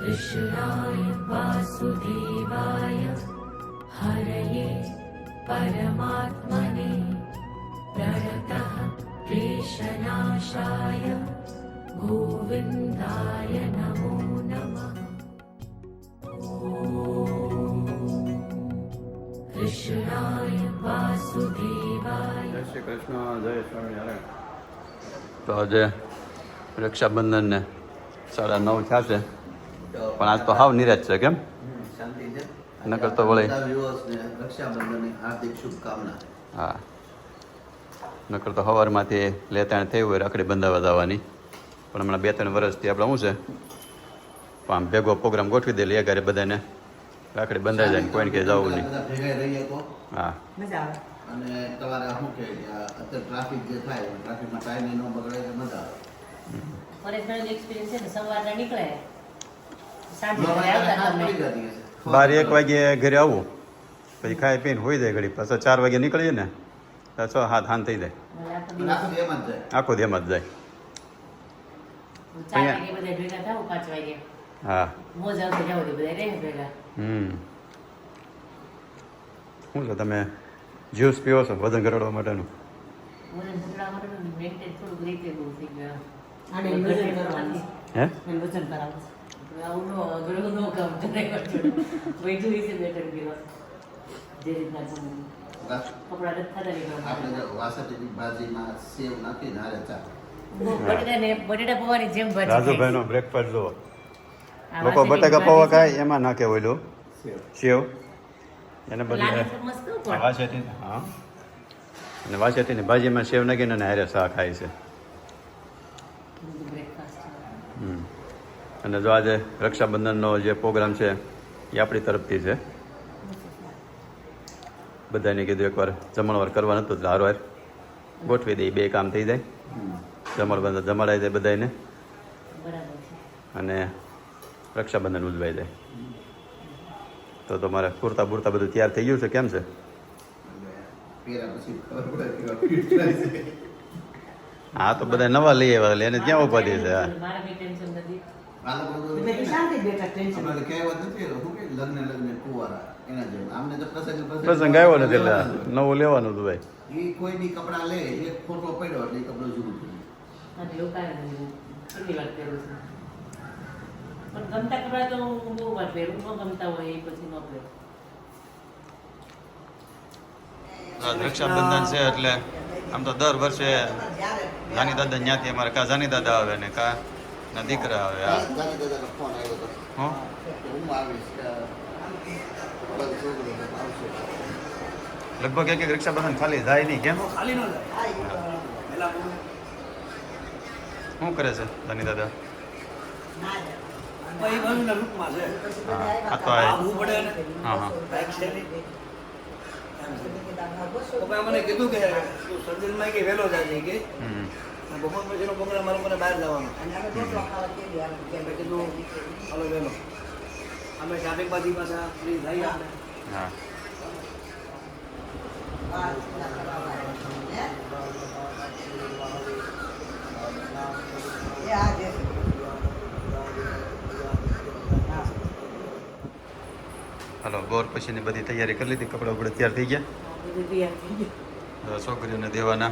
कृष्णाय वासुदेवाय हरये परमात्मने प्रणतः क्लेशनाशाय गोविन्दाय नमो नमः ॐ कृष्णाय वासुदेवाय જય શ્રી કૃષ્ણ જય સ્વામિનારાયણ તો આજે રક્ષાબંધનને સાડા નવ થયા છે પણ આજ તો હાવ નિરાશ છે કેમ? શાંતિ છે. નકર તો વળી. રક્ષાબંધનની હાર્દિક શુભકામના. હા. નકર તો સવારમાંથી લેતાણ થયું હોય રાખડી બંધાવા જવાની. પણ હમણાં બે ત્રણ વર્ષથી આપણે શું છે? આમ ભેગો પ્રોગ્રામ ગોઠવી દે એ ઘરે બધાને. રાખડી બંધાઈ જાય ને કોઈને કે જવું નહીં. હા. અને તમારે શું કે અત્યારે ટ્રાફિક જે થાય ટ્રાફિકમાં ટાઈમ ન બગડે મજા આવે. પરેશભાઈનો એક્સપિરિયન્સ છે ને સવારના નીકળે. બાર એક વાગે ઘરે આવું. પછી ખાઈ પીને હોઈ જાય ઘડી પાછો ચાર વાગે નીકળીએ ને તો છ હાથ હાન થઈ જાય. આખો અને આખો દિવસ દી એમ જ જાય. હા. મોજ આવશે જાવ તો બધા રહે ભેગા. હમ. શું છે તમે? જ્યુસ પીવો છો વજન ઘટાડવા માટેનું. હે? વજન કરાવું છે. આવું નો કામ ડ્રાઈવર વૈધું વિશે બેટર ગયો જે રીતના કપડા નથી થતા આપણે જો ભાજીમાં સેવ નાખીને હારે ચા બટેટા બટેટા પૌવાની જેમ ભાજી રાજુભાઈનો બ્રેકફાસ્ટ જો લોકો બટાકા પૌવા ખાય એમાં નાખે ઓઈલું સેવ. સેવ એને બદલે લાગે તો મસ્ત પણ. વાસેટી હા. અને વાસેતીની ભાજીમાં સેવ નાખીને હારે શાક ખાય છે બ્રેકફાસ્ટ હમ. અને જો આજે રક્ષાબંધનનો જે પ્રોગ્રામ છે, એ આપણી તરફથી છે. બધાને કીધું એકવાર, જમણવાર કરવાનું હતું એટલે ગોઠવી દઈએ બે કામ થઈ જાય. જમણબંધન જમાડાઈ જાય બધાને અને રક્ષાબંધન ઉજવાઈ જાય. તો તમારે કુર્તા બુરતા બધું તૈયાર થઈ ગયું છે, કેમ છે? હા, તો બધા નવા લઈ આવ્યા એટલે એને ક્યાં ઉપાધિ છે? પ્રસંગ પ્રસંગ આવ્યો નથી એટલે નવું લેવાનું હતું ભાઈ. એ કોઈ બી કપડા લે એક ફોટો પડ્યો એટલે કપડો જુદું થઈ અને લોકાને કેટલી વાર પહેરું છું? પણ ગમતા કપડા તો હું બહુ વાર પહેરું ન ગમતા હોય એ પછી ન પહેરું. રક્ષાબંધન છે એટલે આમ તો દર વર્ષે જાની દાદા ત્યાંથી અમારે કા જાની દાદા આવે ને કા ના દીકરા આવે હા. હું? લગભગ એક એક રક્ષાબંધન ખાલી જાય નહીં કેમ? ખાલી ન જાય શું કરે છે ધની દાદા? હા તો હા હા. મને કીધું કે સર્જનમાં કે વહેલો જાય કે. બપોર પછીનો પ્રોગ્રામ મારો મને બહાર જવાનો. મેં કીધું હાલો વહેલો અમે ટ્રાફિકમાંથી પાછા ફ્રી થઈ આપણે. હા. હાલો બોર પછીની બધી તૈયારી કરી લીધી. કપડાં બપડા તૈયાર થઈ ગયા? છોકરીઓને દેવાના.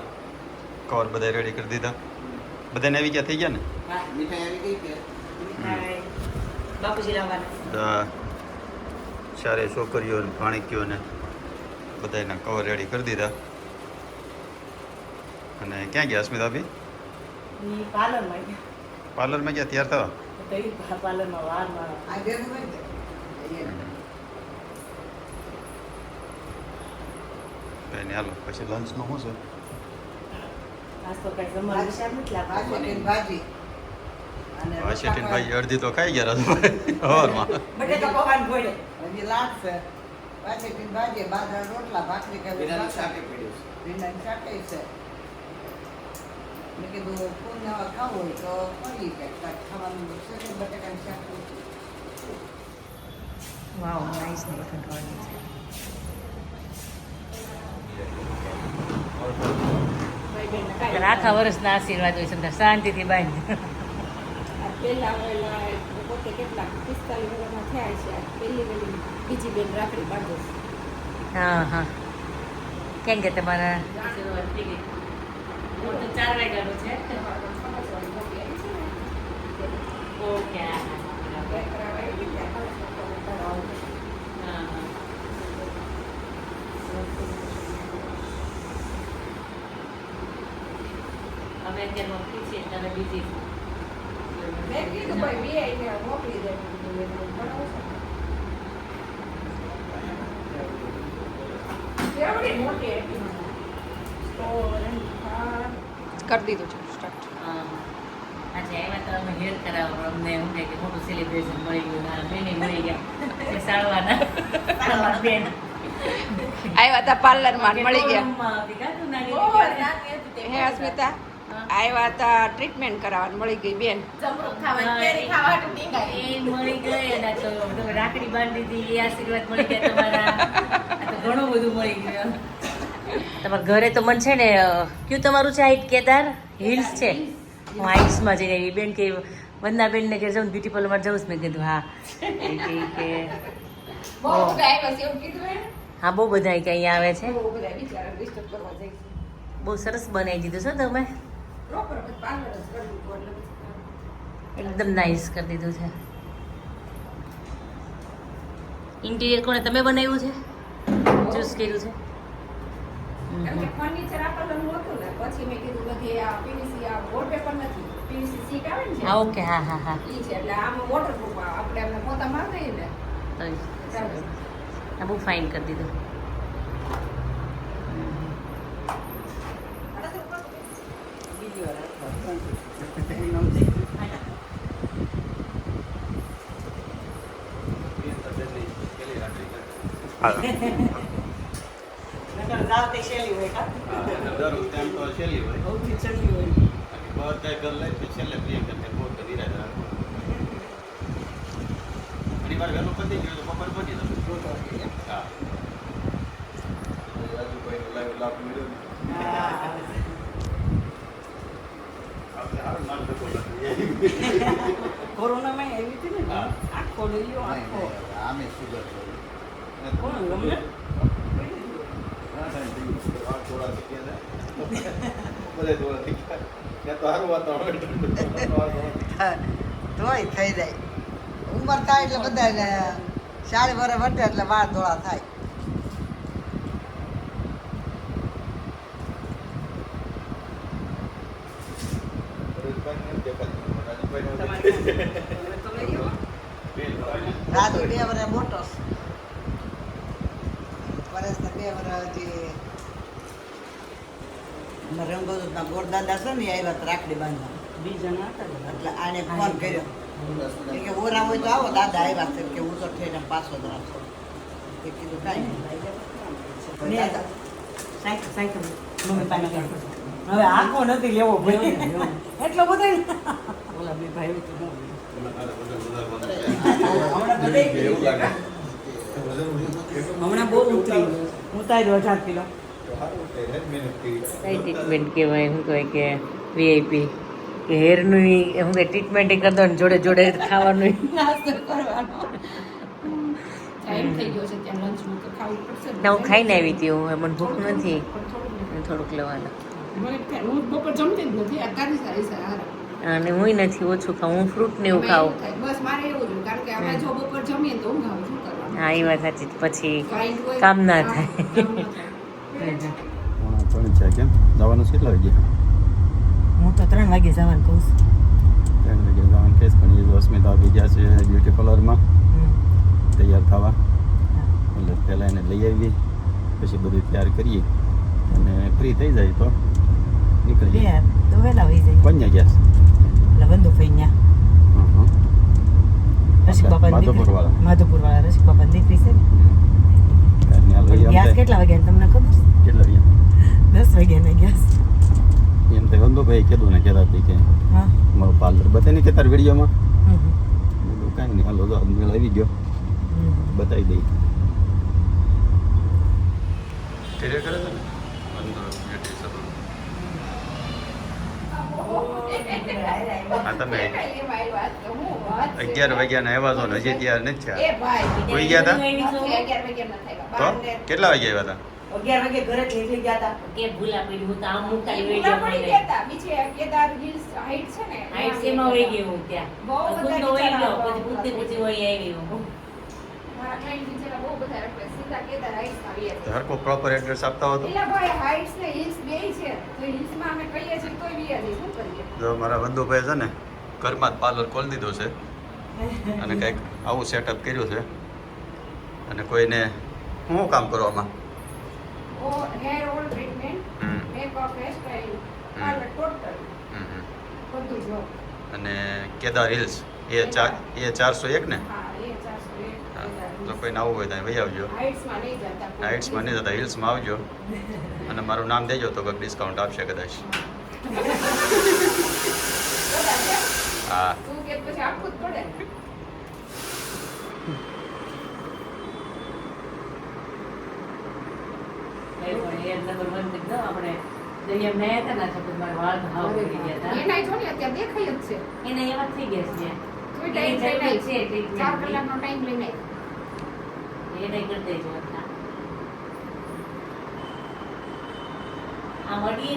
કવર બધા રેડી કરી દીધા બધાને આવી ગયા થઈ ગયા ને હા મીઠાઈ આવી ગઈ કે મીઠાઈ. બાપુજી લાવવાના બધા ચારે છોકરીઓ ને ભાણીકીઓ ને બધાના કવર રેડી કરી દીધા અને ક્યાં ગયા અસ્મિતાભાઈ ભી પાર્લરમાં ગયા. તૈયાર થવા કઈ નહીં હાલો પછી લંચમાં શું છે ભાઈ અડધી તો ખાઈ ગયા હવારમાં. બટેકા પૌવાની ગોળે. હજી લાડ છે ટીન ભાજી બાજરા રોટલા ભાખરી ખાવી બિનાનું શાકે પડ્યું છે. ભીંડાનું શાકે છે. મેં કીધું પૂર્ણ ખાવું હોય તો કરી કે કાંઈક ખાવાનું છે કે બટેકાનું શાક વાવ નાઈસ ને કંટાળી છે. આખા વર્ષના આશીર્વાદ હોય છે શાંતિથી બાંધ પહેલા આવેલા પોતે કેટલા પિસ્તાલીસ વર્ષના થયા છે આ પહેલી વહેલી બીજી બેન રાખડી બાંધે છે હા હા કેમ કે તમારા શરૂઆત થઈ ગઈ હું તો ચાર વાગ્યાનું છે ઓકે હા હા અત્યારે હા છે તમે બીજી મેં કીધું ભાઈ બે એને મોકલી દે. કેવડી મોટી હતી. કરી દીધું છે સ્ટાર્ટ આજે આવ્યા તો અમે હેર કરાવવા અમને એમ થાય કે મોટું સેલિબ્રેશન મળી ગયું ના બેને મળી ગયા. સાળવાના સાળવા બેન. આવ્યા હતા પાર્લરમાં મળી ગયા? હે અસ્મિતા? આવ્યા હતા ટ્રીટમેન્ટ કરાવવા મળી ગઈ બેન. મળી ગઈ અને તો રાખડી બાંધી દીધી એ આશીર્વાદ મળી ગયા તમારા. ઘણું બધું મળી ગયું. તમારા ઘરે તો મને છે ને કયું તમારું છે હાઈટ કેદાર? હિલ્સ છે? હું હાઇટ્સમાં જઈને આવી. બેન કે વંદના બેનને ઘેર જાઉં બ્યુટી પાર્લરમાં જાઉં મેં કીધું હા. કે હા. બહુ બધા કે અહીંયા આવે છે. બહુ બધા બિચારા ડિસ્ટર્બ કરવા જાય છે. બહુ સરસ બનાવી દીધું છો તમે. એકદમ નાઇસ કરી દીધું છે. ઇન્ટિરિયર કોણે તમે બનાવ્યું છે? ચૂઝ કર્યું છે? કેમ કે ફર્નિચર આપવાનું હતું ને. કરી મેં કીધું બધી આ પીવીસી આ વોલપેપર નથી પીવીસી સીટ આવે ને હા ઓકે હા હા હા ઈ છે એટલે આમાં વોટરપ્રૂફ આપણે એમને પોતા માર દઈએ ને તો સરસ. આ બહુ ફાઇન કરી દીધું બીજી વાર નકર જાવ તે શેલી હોય કા દર વખતે આમ તો છેલ્લી હોય સૌથી ચડી હોય બધા ઘર લઈ પછી છેલ્લે પ્રિયંકા ને બોર કરી રહ્યા ઘણી વાર વહેલું પતી ગયું તો બપોર પતી જતું હા રાજુભાઈનો લાઈવ લાભ મળ્યો ને. આપણે હારું માન થતો નથી. કોરોનામાં આવી હતી ને આખો આખો ડોયો આખો. આમે સુગર ત્યાં ઉંમર થાય એટલે બધા સાડી વર્ષ વટે એટલે વાળ ધોળા થાય. રાજુ બે વર્ષ મોટો બે વર્ષ હજી રંગોદના ગોરદાદા છે ને એ આવ્યા રાખડી બાંધવા. બીજા એટલે આને ફોન કર્યો. એ કે ઓરા હોય તો આવો દાદા આવ્યા છે. કે હું તો થઈને પાછો જ રાખો. તે કીધું કાંઈ નહીં. સાયકલ સાયકલ મમ્મી પાસે હવે આખો નથી લેવો ભાઈ. એટલો બધો ઓલા બે ભાઈ. હમણાં બધે. હમણાં બહુ ઉતરી ઉતાર્યો અઢાર કિલો. છે. કઈ ટ્રીટમેન્ટ કહેવાય? શું કહેવાય કે વીઆઈપી કે હેરનું શું કે ટ્રીટમેન્ટ કરી દો ને જોડે જોડે ખાવાનું? નાસ્તો કરવાનો. ટાઈમ થઈ ગયો છે ત્યાં લંચનું તો ખાવું પડશે ને. ના હું ખાઈને આવી હતી હું મને ભૂખ નથી. થોડુંક લેવાનું. હું બપોર જમતી જ નથી આ સારી સારા અને હું નથી ઓછું ખાઉં હું ફ્રૂટ ને એવું ખાઉં. બસ મારે એવું કારણ કે આપણે જો બપોર જમીએ તો હું ખાઉં કરવાનું હા એ વાત સાચી પછી કામ ના થાય. કામ? જવાનું કેટલા વાગે હું તો ત્રણ વાગે જવાનું કહું છું. ત્રણ વાગે જવાનું કેસ પણ એ અસ્મિતા આવી ગયા છે બ્યુટી પાર્લરમાં તૈયાર થવા. એટલે પહેલાં એને લઈ આવીએ. પછી બધું તૈયાર કરીએ. અને ફ્રી થઈ જાય તો નીકળી બે તો વહેલા હોઈ જાય કોન્યા ગયા છે? એટલે બંધુ ભાઈ ત્યાં હં, હં. રસિક બાપા માધવપુરવાળા. માધુપુર વાળા રસિક બાપા દીકરી છે. ગેસ કેટલા વાગ્યા તમને ખબર? કેટલા વાગ્યા દસ વાગ્યાના ગેસ એમ તો વંદુભાઈ કીધું ને કહેતા હતી કે હા. મારું પાર્લર બતાવી નહીં કે તાર વિડીયોમાં? કાંઈ નહીં હાલો જો આ મેળ આવી ગયો. બતાવી દઈ કરે છે ને હા તમે. અગિયાર વાગ્યાના આવ્યા છો ને હજી ત્યાં નથી થયા કોઈ ગયા હતા વાગ્યા નથી આવ્યા. તો કેટલા વાગે આવ્યા હતા અગિયાર વાગે ઘરે નીકળી ગયા હતા કે ભૂલા પડી હું તો આમ મુકતા ગયો પડી. ગયા હતા. બીજે કેદાર હિલ્સ હાઈટ છે ને હાઈટ ગયો હું ત્યાં બહુ બધા ગયો પછી પૂછતી વહી આવી હું હરકો પ્રોપર એડ્રેસ આપતા હો તો. એલા ભાઈ હાઈટ્સ ને હિલ્સ બેય છે. તો હિલ્સમાં અમે કહીએ છીએ તોય વ્યા જઈએ. શું કરીએ? જો મારા બંધુભાઈ છે ને ઘરમાં જ પાર્લર ખોલી દીધો છે અને કંઈક આવું સેટઅપ કર્યું છે. અને કોઈને શું કામ કરવામાં? અને કેદાર હિલ્સ એ ચાર એ ચારસો એક ને? હા. કોઈને આવવું હોય તો વહી આવજો નાઇટ્સમાં નહીં જતા કોઈ. હિલ્સમાં આવજો અને મારું નામ દેજો તો કંઈક ડિસ્કાઉન્ટ આપશે કદાચ હા ને. એ એ ન આપણે દરિયા મેં હતા ના તો મારા વાળ ભાવ હાવ ગયા હતા એનાય જો ને અત્યારે દેખાય જ છે એને એવા થઈ ગયા છે છે. ચાર કલાકનો ટાઈમ લઈને. એને કરી દેજો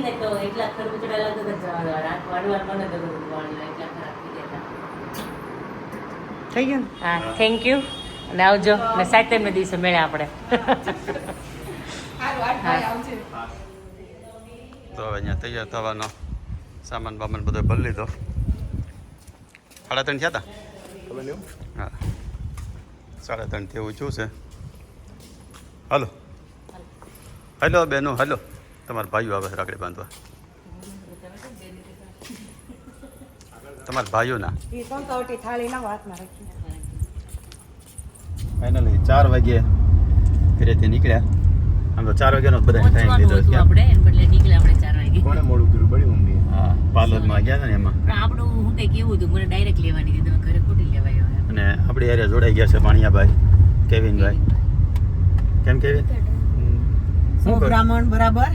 ને તો એટલા ખરબૂચડા લાગતા હતા જવા રાત વાળવા મને તો બધું વાળના એટલા ખરાબ થઈ ગયા થઈ ગયું હા થેન્ક યુ અને આવજો. ને સાતમને દિવસે મળે આપણે. તો હવે અહીંયા તૈયાર થવાનો સામાન બામાન બધો ભરી લીધો. સાડા ત્રણ થયા હતા હા. સાડા ત્રણ થયું શું છે. હલો. હલો બેનો હલો. તમારા ભાઈઓ આવે છે રાખડી બાંધવા. તમારા ભાઈઓના. ફાઇનલી ચાર વાગે ઘરેથી નીકળ્યા. આમ તો ચાર વાગ્યાનો બધા ટાઈમ લીધો. છે આપણે એને બદલે નીકળ્યા આપણે ચાર વાગે. કોણે મોડું કર્યું? બડી મમ્મી હા પાર્લરમાં ગયા હતા ને એમાં. પણ આપણું હું કંઈક એવું હતું મને ડાયરેક્ટ લેવાની હતી તમે ઘરે ખોટી લેવાય અને આપણી એરિયા જોડાઈ ગયા છે ભાણિયાભાઈ કેવિનભાઈ. કેમ કે? સો શું બ્રાહ્મણ બરાબર?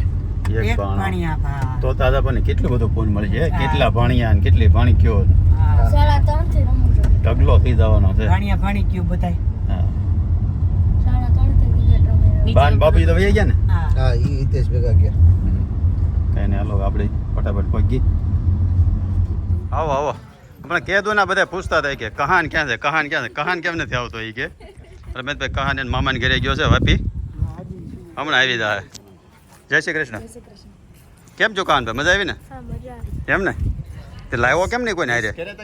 એક ભાણો. તો તાજા પણ કેટલું બધું ફોન મળે છે કેટલા ભાણિયા અને કેટલી ભાણી કયો સાડા ત્રણથી ઢગલો થઈ જવાનો છે. ભાણિયા ભાણી કયો નીચે બાન બાપુજી તો વહી ગયા ને? હા. હા હિતેશ ભેગા ગયા. કઈ ને હાલો આપણે ફટાફટ પહોંચી આવો આવો. હમણાં કહેતું ના બધા પૂછતા હતા કે કહાન ક્યાં છે? કહાન ક્યાં છે? કહાન કેમ નથી આવતો? એ કે. રમેશભાઈ કહાન મામાને ઘરે ગયો છે વાપી? હમણાં આવી જાય જય શ્રી કૃષ્ણ. કેમ છો કહાનભાઈ મજા આવી ને હા મજા આવી. એમ ને? તે લાવ્યો કેમ નહીં કોઈને હારે? અહીંયા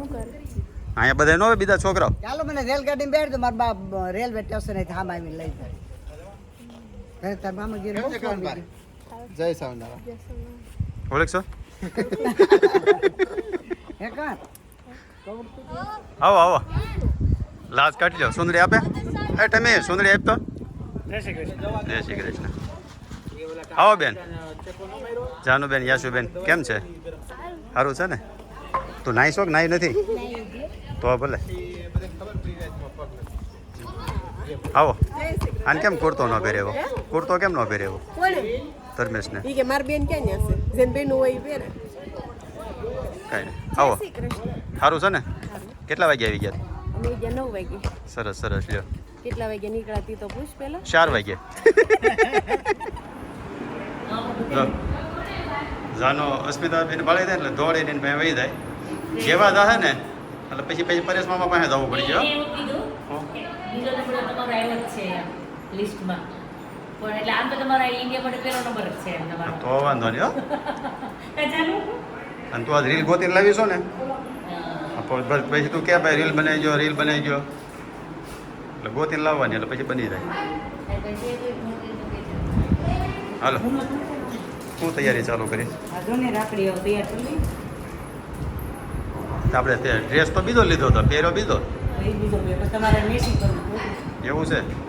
હું કરું? અહીંયા બધા ન હોય બીજા છોકરાઓ? ચાલો મને રેલગાડીમાં બેઠ મારા બાપ રેલવે સ્ટેશન થામ આવીને લઈ જાય. તાર મામા. જય? આવો આવો. લાજ કાઢી લો સુંદરી આપે? એ તમે સુંદરી આપ તો? જય શ્રી કૃષ્ણ. આવો બેન. જાનુબેન યાશુબેન કેમ છે? સારું છે ને? તું નાઈ શોખ કે નાઈ નથી? તો ભલે. આવો. આને કેમ કુર્તો ન પહેરેવો કુર્તો કેમ ન પહેરેવો ધર્મેશને. ઈ કે માર બેન ક્યાં ન્યા છે? જેન બેન હોય ઈ પહેરે કાંઈ નહીં. આવો. સારું છે ને? કેટલા વાગે આવી ગયા? અમે ગયા નવ વાગે સરસ સરસ લ્યો. કેટલા વાગે નીકળાતી તો પૂછ પેલા. ચાર વાગે જાનો અસ્મિતા બેન ભાળી દે એટલે દોડીને મેં વહી જાય. જેવા જાહે ને એટલે પછી પછી પરેશ મામા પાસે જવું પડી ગયો લિસ્ટમાં. પણ એટલે આમ તો તમારા ઇન્ડિયા માટે પહેલો નંબર જ છે એમ તમારો. તો વાંધો નહીં હો. અને તું આજ રીલ ગોતીને લાવીશો ને? પછી તું કે ભાઈ રીલ બનાવી ગયો રીલ બનાવી ગયો એટલે ગોતીને લાવવાની એટલે પછી બની જાય. હાલો. શું તૈયારી ચાલુ કરી? આપણે ડ્રેસ તો બીજો લીધો હતો પહેરો બીજો? એવું છે?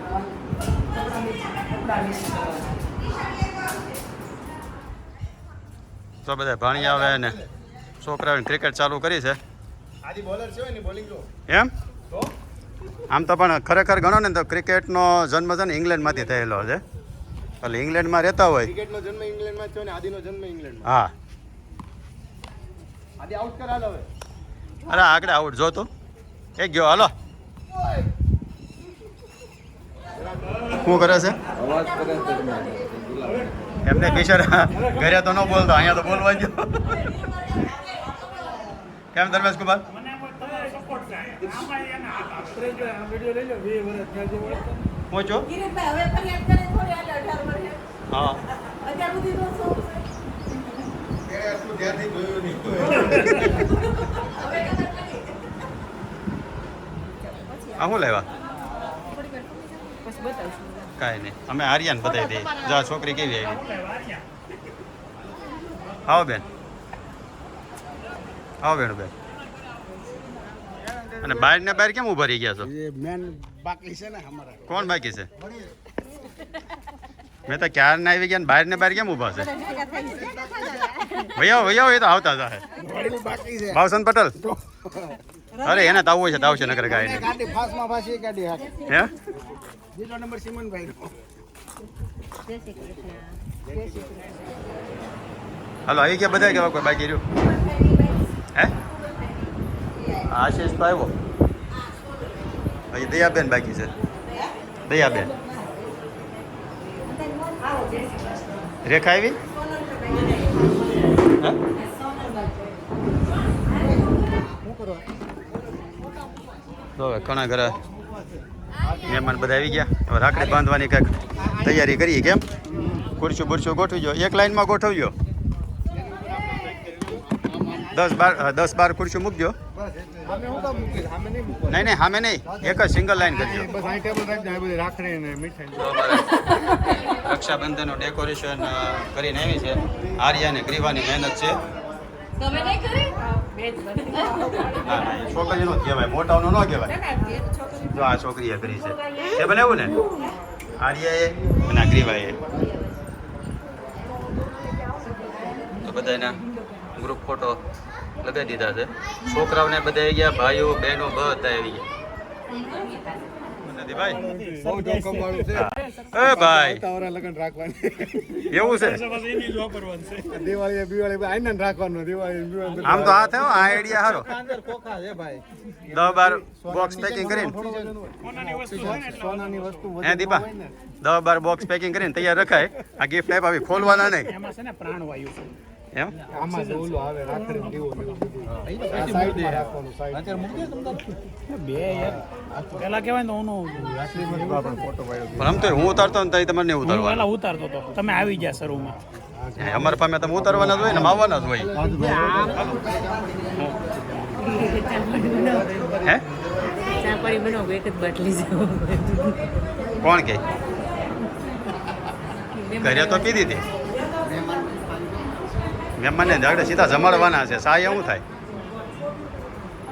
તો બધા ભાણી આવે ને છોકરાઓને ક્રિકેટ ચાલુ કરી છે. એમ? આમ તો પણ ખરેખર ગણો ને તો ક્રિકેટનો જન્મ છે ને ઇંગ્લેન્ડમાંથી થયેલો છે. એટલે ઇંગ્લેન્ડમાં રહેતા હોય. ક્રિકેટનો જન્મ ઇંગ્લેન્ડમાં થયો ને આદિનો જન્મ ઇંગ્લેન્ડમાં. હા. આદિ આઉટ કરાલ હવે. અરે આગળ આઉટ જો તો એ ગયો હાલો. શું કરે છે? એમને બિચારા ઘરે તો ન બોલતો અહીંયા તો બોલવા જો. કેમ ધર્મેશ કુમાર? પહોંચો. કિરીટભાઈ હવે ફરિયાદ કરે થોડી હાલે અઢાર વર્ષે હા. આ શું લાવ્યા? કાંઈ નહીં. અમે આર્યાને બતાવી દઈએ. જા છોકરી કેવી આવી? આવો બેન. આવો બેન બેન અને બહાર ને બહાર કેમ ઊભા રહી ગયા છો? કોણ બાકી છે? મેં તો ક્યાર ના આવી ગયા ને બહાર ને બહાર કેમ ઊભા છે? ભૈયા ભૈયા એ તો આવતા હતા ભાવસન પટેલ. અરે એને તાવ છે તાવ છે નગર ગાય ગાડી ફાસમાં ફાસી ગાડી હાકે હે? બીજો નંબર સિમનભાઈ નો હાલો આવી ગયા બધા કેવા કોઈ બાકી રહ્યું? હે? આશીષ તો આવ્યો. હજી દયાબેન બાકી છે. દયાબેન. રેખા આવી? હા? તો હવે ઘણા ઘરે મહેમાન બધા આવી ગયા. હવે રાખડી બાંધવાની કંઈક તૈયારી કરીએ કેમ? ખુરશીઓ બુરશીઓ ગોઠવજો. એક લાઈનમાં ગોઠવજો. દસ બાર દસ બાર ખુરશીઓ મૂકજો. નહીં નહીં, સામે નહીં. એક જ સિંગલ લાઈન કરજો. રક્ષાબંધનનું ડેકોરેશન કરીને આવી છે. આર્યા ને ગ્રીવાની મહેનત છે. તમે નહીં કરી? ના નો કહેવાય. મોટાનો ન કહેવાય જો આ છોકરીએ કરી છે. એ બનાવ્યું ને? આર્યાએ અને આ ગ્રીવાએ. તો બધાના ગ્રુપ ફોટો લગાવી દીધા છે. છોકરાઓને બધા આવી ગયા ભાઈઓ બહેનો બધા આવી ગયા. આમ તો આ થયો આ આઈડિયા ભાઈ. દસ બાર બોક્સ પેકિંગ કરીને. સોનાની દીપા દસ બાર બોક્સ પેકિંગ કરીને તૈયાર રખાય. આ ગિફ્ટ આપ આવી ખોલવાના નહીં. એમાં છે ને પ્રાણવાયુ એમ? આમાં જ ઓલું આવે રાખડી દીવો દીવો બધું. આ સાઈડમાં રાખવાનું સાઈડ. બે યાર પેલા કહેવાય ને ઓનું ફોટો પાડ્યો પણ આમ તો હું ઉતારતો ને તઈ તમને પેલા ઉતારતો તો. તમે આવી ગયા શરૂમાં. અમારા પાસે તમે ઉતારવાના જ હોય ને માવવાના જ હોય. હે. ચા બનાવો એક જ બાટલી છે કોણ કે? ઘરે તો પીધી હતી. મહેમાનને ઝાડે સીધા જમાડવાના છે. સાય એવું થાય?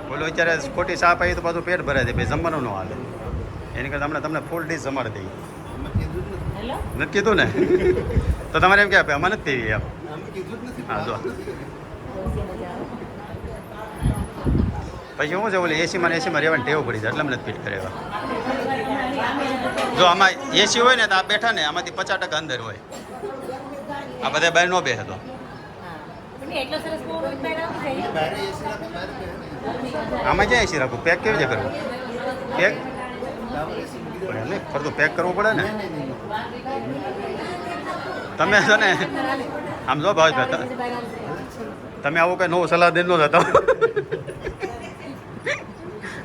બોલો અત્યારે ખોટી સાપ આવી તો પાછું પેટ ભરાય છે ભાઈ જમવાનું ન હાલે. એની કરતાં હમણાં તમને ફૂલ ડીશ જમાડી દઈએ. નથી કીધું ને? તો તમારે એમ કે અમે નથી પીવી એમ. હા જો. પછી શું છે ઓલી એસીમાં એસીમાં રહેવાની ટેવ પડી જાય એટલે અમને ફિટ કરે જો આમાં એસી હોય ને તો આ બેઠા ને આમાંથી પચાસ ટકા અંદર હોય. આ બધા બહાર ન બેસે તો પણ એટલો સરસ પવન હોય બહાર આવી જાય આમાં ક્યાં એસી રાખું? પેક કેવી રીતે કરવું? પેક નહીં ફરતું પેક કરવું પડે ને. તમે છો ને આમ જો ભાવેશભાઈ ત- તમે આવું કઈ નવું સલાહ દેન ન જતા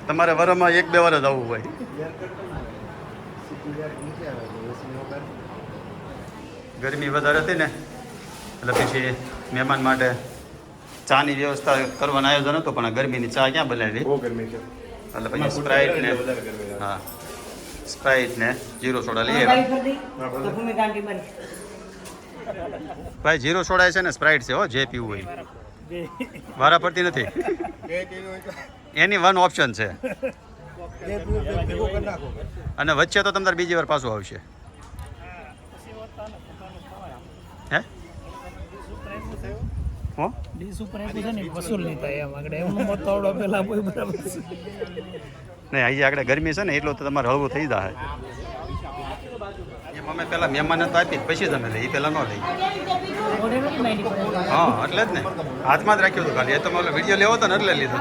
તમારે વરમાં એક બે વાર જ આવવું હોય. ગરમી વધારે હતી ને એટલે પછી મહેમાન માટે ચાની વ્યવસ્થા કરવાનું આયોજન હતું પણ આ ગરમીની ચા ક્યાં બનાવી? બહુ ગરમી છે. એટલે પછી સ્પ્રાઇટ ને હા. સ્પ્રાઇટ ને જીરો સોડા લઈએ ભાઈ જીરો સોડા છે ને સ્પ્રાઇટ છે હો જે પીવું હોય વારા પડતી નથી. એની વન ઓપ્શન છે. અને વચ્ચે તો તમારે બીજી વાર પાછું આવશે. હો? ડીસ ઉપર આપ્યું છે ને વસૂલ નહીં થાય એમ આગળ. એમનો મત પેલા કોઈ બરાબર છે. નહીં અહીં આગળ ગરમી છે ને એટલું તો તમારે હળવું થઈ જાય. અમે પેલા મહેમાન તો આપી પછી તમે લઈ એ પેલા ન લઈ. હા એટલે જ ને. હાથમાં જ રાખ્યું હતું ખાલી. એ તો મારો વીડિયો લેવો હતો ને એટલે લીધો.